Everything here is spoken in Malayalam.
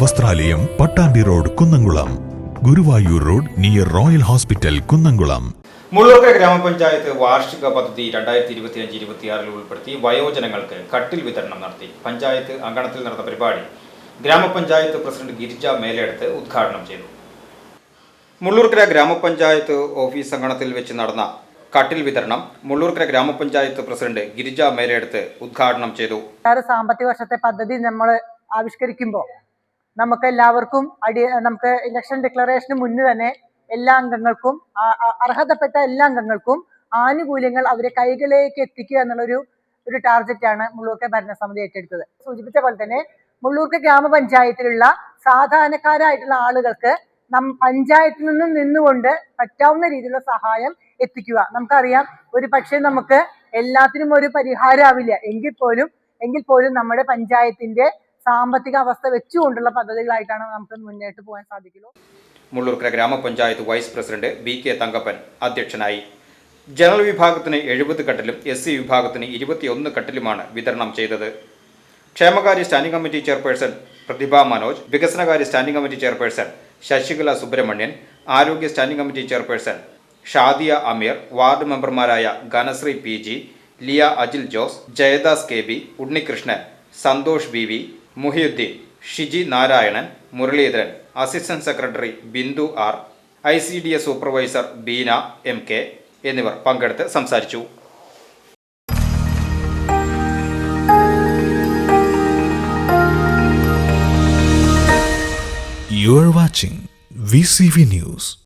വസ്ത്രാലയം Pattambi road Kunnamkulam. Guruvayur road near royal hospital Kunnamkulam. Mullurkka ഗ്രാമപഞ്ചായത്ത് വാർഷിക പദ്ധതി രണ്ടായിരത്തി ഇരുപത്തിയഞ്ച് ഇരുപത്തിയാറിൽ ഉൾപ്പെടുത്തി വയോജനങ്ങൾക്ക് കട്ടിൽ വിതരണം നടത്തി. പഞ്ചായത്ത് അങ്കണത്തിൽ നടന്ന പരിപാടി ഗ്രാമപഞ്ചായത്ത് പ്രസിഡന്റ് ഗിരിജ മേലെടുത്ത് ഉദ്ഘാടനം ചെയ്തു. മുള്ളൂർക്കര ഗ്രാമപഞ്ചായത്ത് ഓഫീസ് അങ്കണത്തിൽ വെച്ച് നടന്ന കട്ടിൽ വിതരണം മുള്ളൂർക്കര ഗ്രാമപഞ്ചായത്ത് പ്രസിഡന്റ് ഗിരിജ മേലെടുത്ത് ഉദ്ഘാടനം ചെയ്തു. സാമ്പത്തിക വർഷത്തെ പദ്ധതി നമ്മൾ ആവിഷ്കരിക്കുമ്പോൾ നമുക്ക് എല്ലാവർക്കും അടി നമുക്ക് ഇലക്ഷൻ ഡിക്ലറേഷന് മുന്നേ തന്നെ എല്ലാ അംഗങ്ങൾക്കും അർഹതപ്പെട്ട എല്ലാ അംഗങ്ങൾക്കും ആനുകൂല്യങ്ങൾ അവരെ കൈകളിലേക്ക് എത്തിക്കുക എന്നുള്ളൊരു ഒരു ടാർഗറ്റാണ് മുള്ളൂർക്കെ ഭരണസമിതി ഏറ്റെടുത്തത്. സൂചിപ്പിച്ച പോലെ തന്നെ മുള്ളൂർക്ക് ഗ്രാമപഞ്ചായത്തിലുള്ള സാധാരണക്കാരായിട്ടുള്ള ആളുകൾക്ക് നം പഞ്ചായത്തിൽ നിന്നും നിന്നുകൊണ്ട് പറ്റാവുന്ന രീതിയിലുള്ള സഹായം എത്തിക്കുക. നമുക്കറിയാം ഒരു പക്ഷേ നമുക്ക് എല്ലാത്തിനും ഒരു പരിഹാരമാവില്ല എങ്കിൽ പോലും എങ്കിൽ പോലും നമ്മുടെ പഞ്ചായത്തിന്റെ സാമ്പത്തിക അവസ്ഥ വെച്ചുകൊണ്ടുള്ള പദ്ധതികളായിട്ടാണ് നമുക്ക് മുന്നോട്ട് പോകാൻ സാധിക്കുള്ളൂ. മുള്ളൂർക്കര ഗ്രാമപഞ്ചായത്ത് vice president B K Thankappan അധ്യക്ഷനായി. ജനറൽ വിഭാഗത്തിന് എഴുപത് കട്ടിലും എസ് സി വിഭാഗത്തിന് ഇരുപത്തിയൊന്ന് കട്ടിലുമാണ് വിതരണം ചെയ്തത്. ക്ഷേമകാര്യ standing committee chairperson Prathibha Manoj വികസനകാര്യ standing committee chairperson Sasikala Subrahmanyan ആരോഗ്യ standing committee chairperson Shadiya Ameer ward മെമ്പർമാരായ Ghanasree P G Liya Ajil Jose Jayadas K B Unnikrishnan Santhosh B V Muhiyuddeen Shiji Narayanan Muraleedharan assistant secretary Bindu R I C D S supervisor Beena M K എന്നിവർ പങ്കെടുത്ത് സംസാരിച്ചു You are watching VCV News.